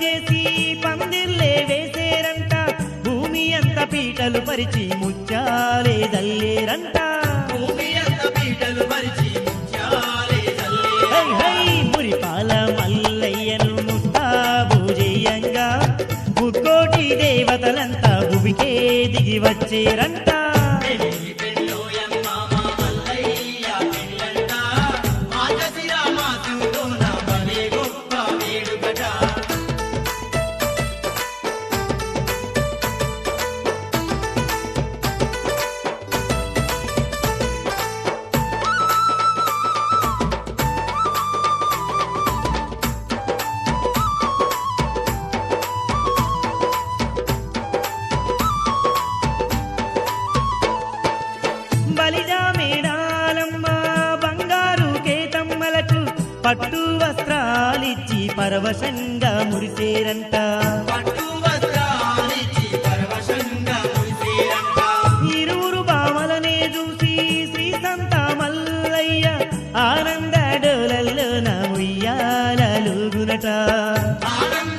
చింపజేసి పందిర్లే వేసేరంట. భూమి అంత పీటలు పరిచి ముచ్చాలేదల్లేరంట భూమి అంత పీటలు పరిచి దేవతలంతా భూమికే దిగి వచ్చేరంట. పట్టు వస్త్రాలిచ్చి పరవశంగా మురిసేరంట. ఇరువురు బామలనే చూసి శ్రీ నా ఉయ్యాలలుగునట ఆనంద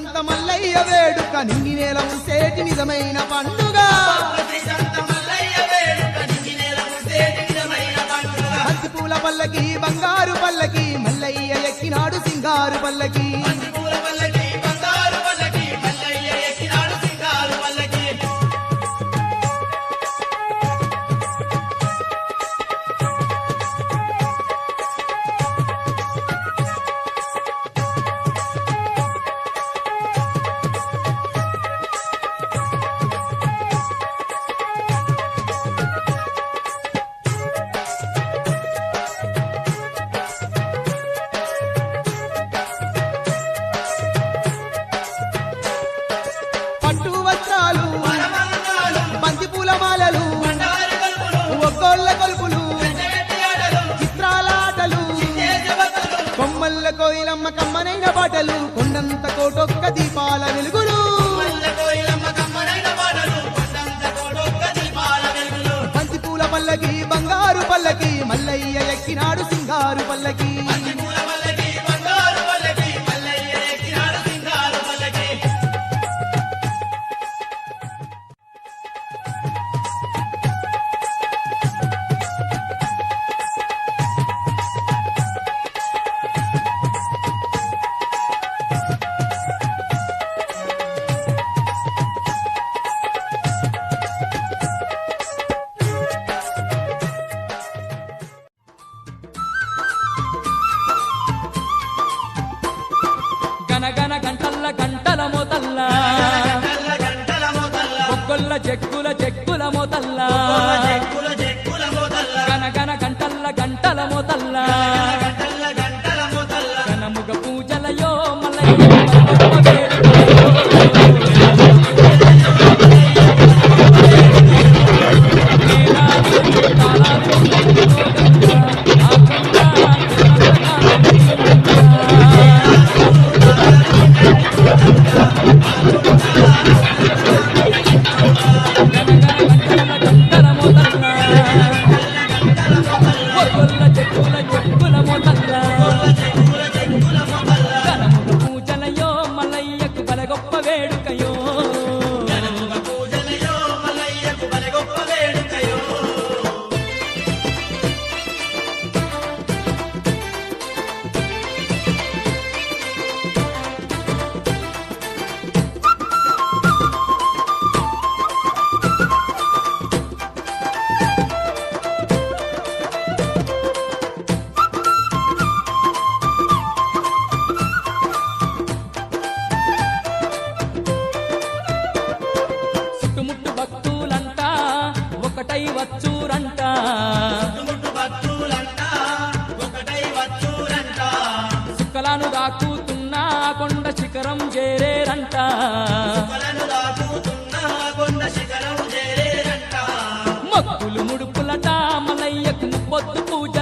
సంత మల్లయ్య వేడుక నింగి నేల ఉంటేటి నిజమైన పండుగ. పూల పల్లకి బంగారు పల్లకి మల్లయ్య ఎక్కినాడు సింగారు పల్లకి. ఎల్లయ్య ఎక్కినాడు సింగారు పల్లకి. మొదల్ల. జగ్గుల జగ్గుల మొదల్ల. గన గన గంటల్ల గంటల మొదల్ల. 我都不想。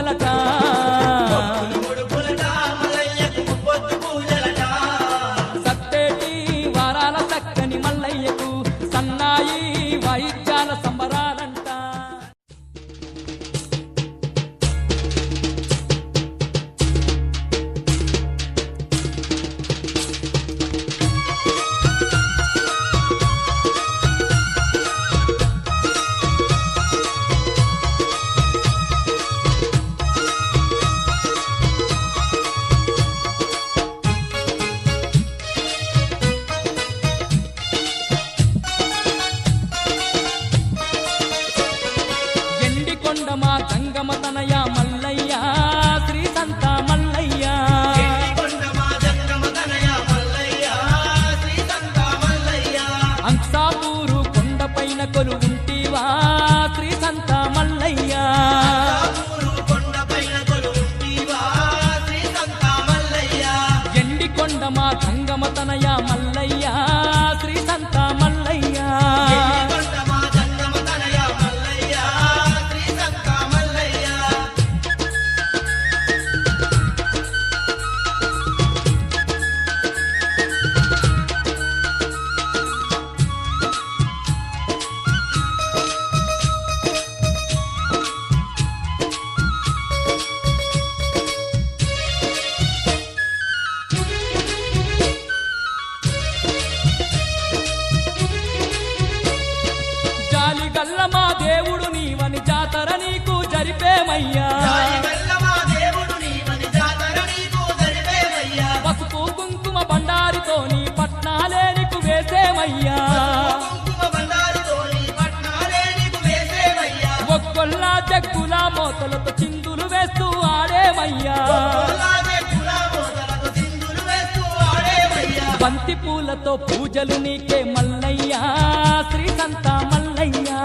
బెల్లమయ్యా. పసుపు కుంకుమ బండారితోని పట్నాలేనికు వేసేమయ్యా. ఒక్కొల్ల చెక్కుల మోతలతో చిందులు వేస్తూ ఆడేమయ్యా. బంతి పూలతో పూజలు నీకే మల్లయ్యా. శ్రీ సంత మల్లయ్యా.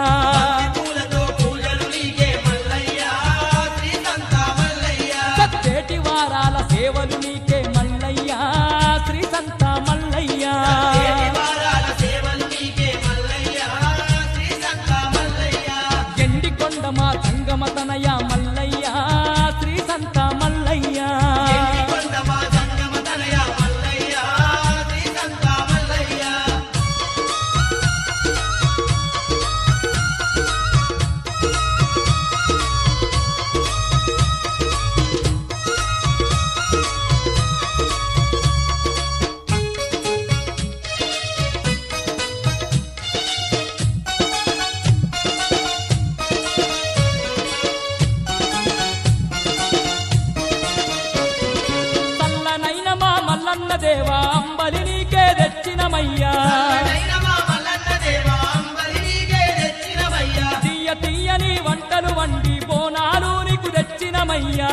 వండి బోనాలు నీకు తెచ్చినమయ్యా.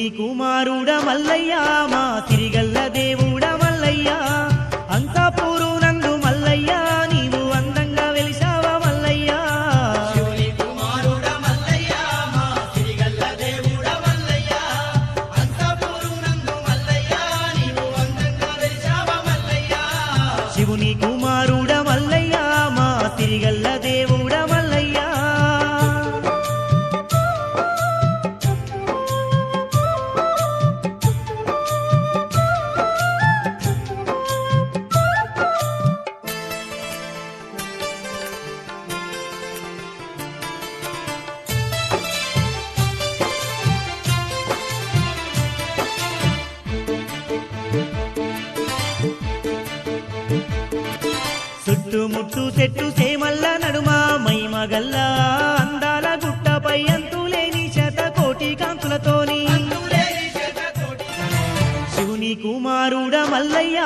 శివుని కుమారుడ మల్లయ్య మా తిరిగల్ల దేవుడ మల్లయ్య. అంకాపూరు నందు మల్లయ్య నీవు అందంగా వెలిసావ మల్లయ్య. శివుని కుమారుడ మల్లయ్య మా సిరిగల్ల దేవుడ మల్లయ్య. అంతపూరునందు మల్లయ్య నీవు అందంగా వెలిశావ మల్లయ్య. శివుని కుమారుడ మల్లయ్య